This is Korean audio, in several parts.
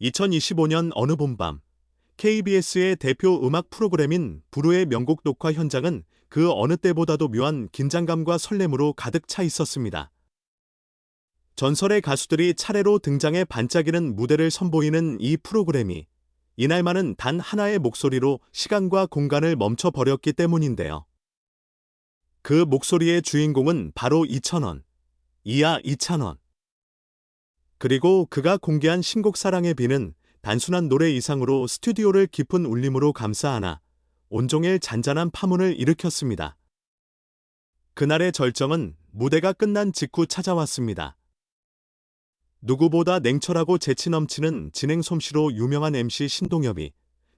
2025년 어느 봄밤 KBS의 대표 음악 프로그램인 부르의 명곡 녹화 현장은 그 어느 때보다도 묘한 긴장감과 설렘으로 가득 차 있었습니다. 전설의 가수들이 차례로 등장해 반짝이는 무대를 선보이는 이 프로그램이 이날만은 단 하나의 목소리로 시간과 공간을 멈춰버렸기 때문인데요. 그 목소리의 주인공은 바로 이찬원, 이하 이찬원. 그리고 그가 공개한 신곡 사랑의 비는 단순한 노래 이상으로 스튜디오를 깊은 울림으로 감싸 안아 온종일 잔잔한 파문을 일으켰습니다. 그날의 절정은 무대가 끝난 직후 찾아왔습니다. 누구보다 냉철하고 재치 넘치는 진행 솜씨로 유명한 MC 신동엽이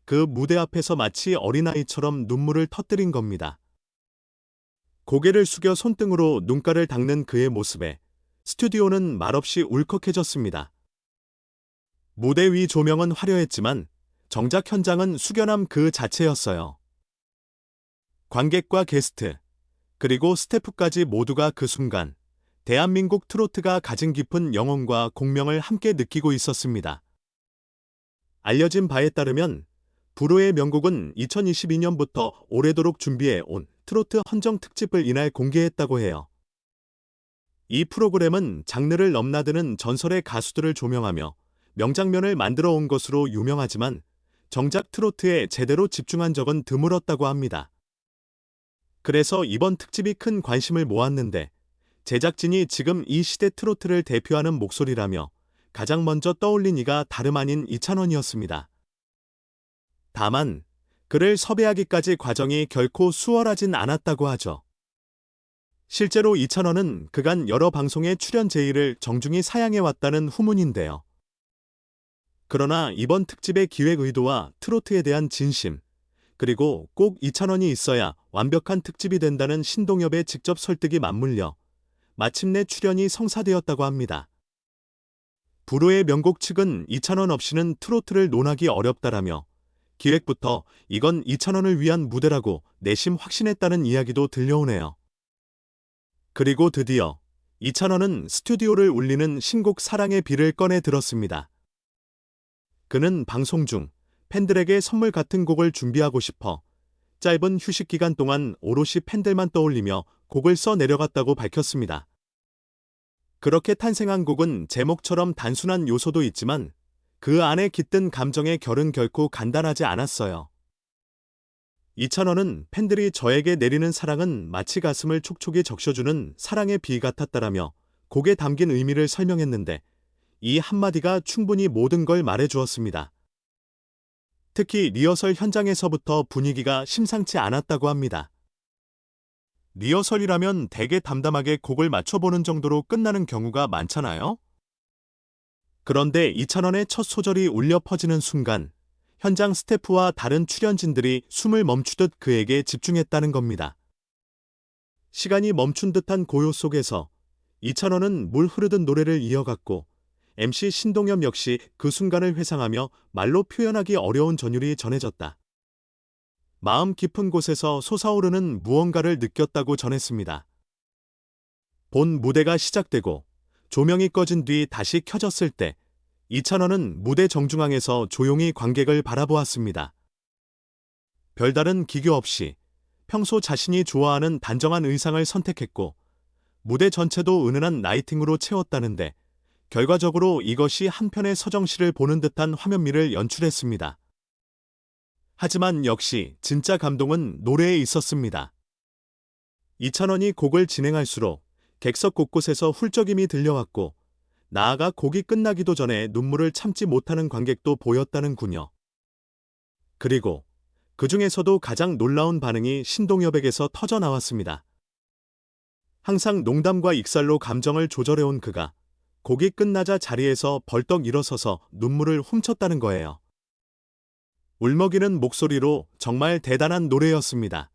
그 무대 앞에서 마치 어린아이처럼 눈물을 터뜨린 겁니다. 고개를 숙여 손등으로 눈가를 닦는 그의 모습에 스튜디오는 말없이 울컥해졌습니다. 무대 위 조명은 화려했지만 정작 현장은 숙연함 그 자체였어요. 관객과 게스트, 그리고 스태프까지 모두가 그 순간 대한민국 트로트가 가진 깊은 영혼과 공명을 함께 느끼고 있었습니다. 알려진 바에 따르면 불호의 명곡은 2022년부터 오래도록 준비해 온 트로트 헌정 특집을 이날 공개했다고 해요. 이 프로그램은 장르를 넘나드는 전설의 가수들을 조명하며 명장면을 만들어 온 것으로 유명하지만 정작 트로트에 제대로 집중한 적은 드물었다고 합니다. 그래서 이번 특집이 큰 관심을 모았는데 제작진이 지금 이 시대 트로트를 대표하는 목소리라며 가장 먼저 떠올린 이가 다름 아닌 이찬원이었습니다. 다만 그를 섭외하기까지 과정이 결코 수월하진 않았다고 하죠. 실제로 이찬원은 그간 여러 방송의 출연 제의를 정중히 사양해왔다는 후문인데요. 그러나 이번 특집의 기획 의도와 트로트에 대한 진심, 그리고 꼭 이찬원이 있어야 완벽한 특집이 된다는 신동엽의 직접 설득이 맞물려 마침내 출연이 성사되었다고 합니다. 불호의 명곡 측은 이찬원 없이는 트로트를 논하기 어렵다라며 기획부터 이건 이찬원을 위한 무대라고 내심 확신했다는 이야기도 들려오네요. 그리고 드디어 이찬원은 스튜디오를 울리는 신곡 사랑의 비를 꺼내 들었습니다. 그는 방송 중 팬들에게 선물 같은 곡을 준비하고 싶어 짧은 휴식 기간 동안 오롯이 팬들만 떠올리며 곡을 써 내려갔다고 밝혔습니다. 그렇게 탄생한 곡은 제목처럼 단순한 요소도 있지만 그 안에 깃든 감정의 결은 결코 간단하지 않았어요. 이찬원은 팬들이 저에게 내리는 사랑은 마치 가슴을 촉촉이 적셔주는 사랑의 비 같았다라며 곡에 담긴 의미를 설명했는데 이 한마디가 충분히 모든 걸 말해주었습니다. 특히 리허설 현장에서부터 분위기가 심상치 않았다고 합니다. 리허설이라면 대개 담담하게 곡을 맞춰보는 정도로 끝나는 경우가 많잖아요? 그런데 이찬원의 첫 소절이 울려 퍼지는 순간 현장 스태프와 다른 출연진들이 숨을 멈추듯 그에게 집중했다는 겁니다. 시간이 멈춘 듯한 고요 속에서 이찬원은 물 흐르듯 노래를 이어갔고 MC 신동엽 역시 그 순간을 회상하며 말로 표현하기 어려운 전율이 전해졌다. 마음 깊은 곳에서 솟아오르는 무언가를 느꼈다고 전했습니다. 본 무대가 시작되고 조명이 꺼진 뒤 다시 켜졌을 때 이찬원은 무대 정중앙에서 조용히 관객을 바라보았습니다. 별다른 기교 없이 평소 자신이 좋아하는 단정한 의상을 선택했고 무대 전체도 은은한 라이팅으로 채웠다는데 결과적으로 이것이 한편의 서정시를 보는 듯한 화면미를 연출했습니다. 하지만 역시 진짜 감동은 노래에 있었습니다. 이찬원이 곡을 진행할수록 객석 곳곳에서 훌쩍임이 들려왔고 나아가 곡이 끝나기도 전에 눈물을 참지 못하는 관객도 보였다는군요. 그리고 그 중에서도 가장 놀라운 반응이 신동엽에게서 터져 나왔습니다. 항상 농담과 익살로 감정을 조절해온 그가 곡이 끝나자 자리에서 벌떡 일어서서 눈물을 훔쳤다는 거예요. 울먹이는 목소리로 정말 대단한 노래였습니다.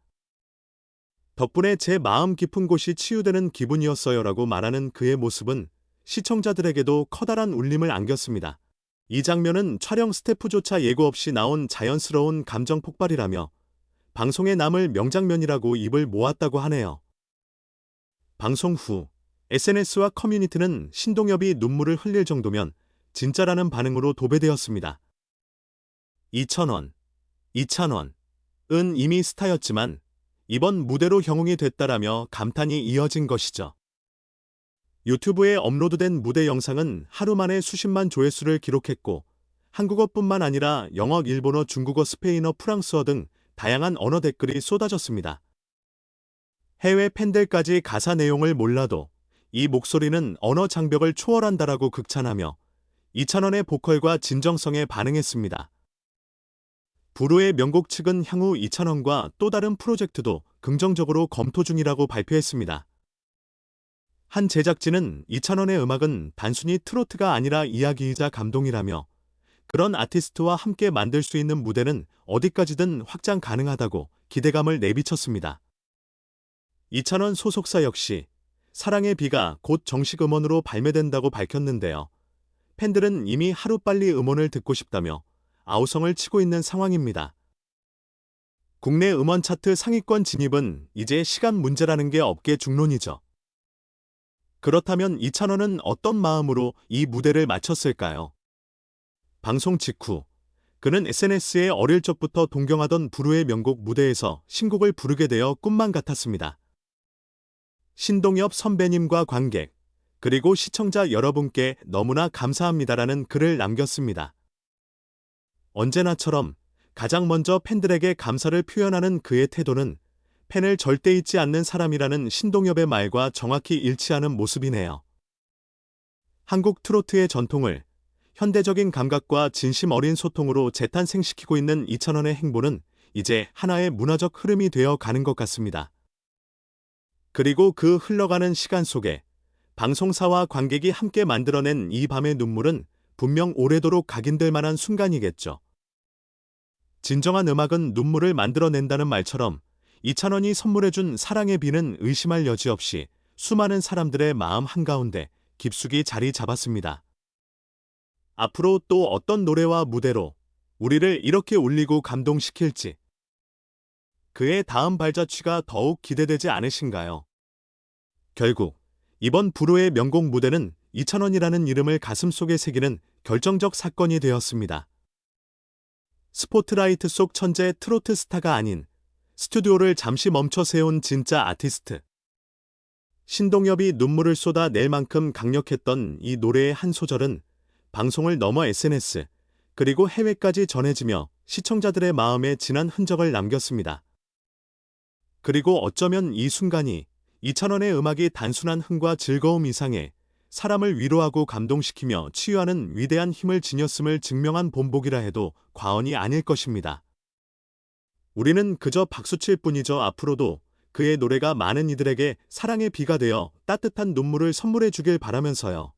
덕분에 제 마음 깊은 곳이 치유되는 기분이었어요라고 말하는 그의 모습은 시청자들에게도 커다란 울림을 안겼습니다. 이 장면은 촬영 스태프조차 예고 없이 나온 자연스러운 감정 폭발이라며 방송에 남을 명장면이라고 입을 모았다고 하네요. 방송 후 SNS와 커뮤니티는 신동엽이 눈물을 흘릴 정도면 진짜라는 반응으로 도배되었습니다. 2,000원, 2,000원, 은 이미 스타였지만 이번 무대로 형웅이 됐다라며 감탄이 이어진 것이죠. 유튜브에 업로드된 무대 영상은 하루 만에 수십만 조회수를 기록했고 한국어뿐만 아니라 영어, 일본어, 중국어, 스페인어, 프랑스어 등 다양한 언어 댓글이 쏟아졌습니다. 해외 팬들까지 가사 내용을 몰라도 이 목소리는 언어 장벽을 초월한다라고 극찬하며 2,000원의 보컬과 진정성에 반응했습니다. 부르의 명곡 측은 향후 2,000원과 또 다른 프로젝트도 긍정적으로 검토 중이라고 발표했습니다. 한 제작진은 2,000원의 음악은 단순히 트로트가 아니라 이야기이자 감동이라며 그런 아티스트와 함께 만들 수 있는 무대는 어디까지든 확장 가능하다고 기대감을 내비쳤습니다. 2,000원 소속사 역시 사랑의 비가 곧 정식 음원으로 발매된다고 밝혔는데요. 팬들은 이미 하루빨리 음원을 듣고 싶다며 아우성을 치고 있는 상황입니다. 국내 음원 차트 상위권 진입은 이제 시간 문제라는 게 업계 중론이죠. 그렇다면 이찬원은 어떤 마음으로 이 무대를 마쳤을까요? 방송 직후 그는 SNS에 어릴 적부터 동경하던 부르의 명곡 무대에서 신곡을 부르게 되어 꿈만 같았습니다. 신동엽 선배님과 관객, 그리고 시청자 여러분께 너무나 감사합니다라는 글을 남겼습니다. 언제나처럼 가장 먼저 팬들에게 감사를 표현하는 그의 태도는 팬을 절대 잊지 않는 사람이라는 신동엽의 말과 정확히 일치하는 모습이네요. 한국 트로트의 전통을 현대적인 감각과 진심 어린 소통으로 재탄생시키고 있는 이찬원의 행보는 이제 하나의 문화적 흐름이 되어 가는 것 같습니다. 그리고 그 흘러가는 시간 속에 방송사와 관객이 함께 만들어낸 이 밤의 눈물은 분명 오래도록 각인될 만한 순간이겠죠. 진정한 음악은 눈물을 만들어낸다는 말처럼 이찬원이 선물해준 사랑의 비는 의심할 여지 없이 수많은 사람들의 마음 한가운데 깊숙이 자리 잡았습니다. 앞으로 또 어떤 노래와 무대로 우리를 이렇게 울리고 감동시킬지 그의 다음 발자취가 더욱 기대되지 않으신가요? 결국 이번 부로의 명곡 무대는 이찬원이라는 이름을 가슴속에 새기는 결정적 사건이 되었습니다. 스포트라이트 속 천재 트로트 스타가 아닌 스튜디오를 잠시 멈춰 세운 진짜 아티스트. 신동엽이 눈물을 쏟아 낼 만큼 강력했던 이 노래의 한 소절은 방송을 넘어 SNS, 그리고 해외까지 전해지며 시청자들의 마음에 진한 흔적을 남겼습니다. 그리고 어쩌면 이 순간이 이찬원의 음악이 단순한 흥과 즐거움 이상의 사람을 위로하고 감동시키며 치유하는 위대한 힘을 지녔음을 증명한 본복이라 해도 과언이 아닐 것입니다. 우리는 그저 박수칠 뿐이죠. 앞으로도 그의 노래가 많은 이들에게 사랑의 비가 되어 따뜻한 눈물을 선물해 주길 바라면서요.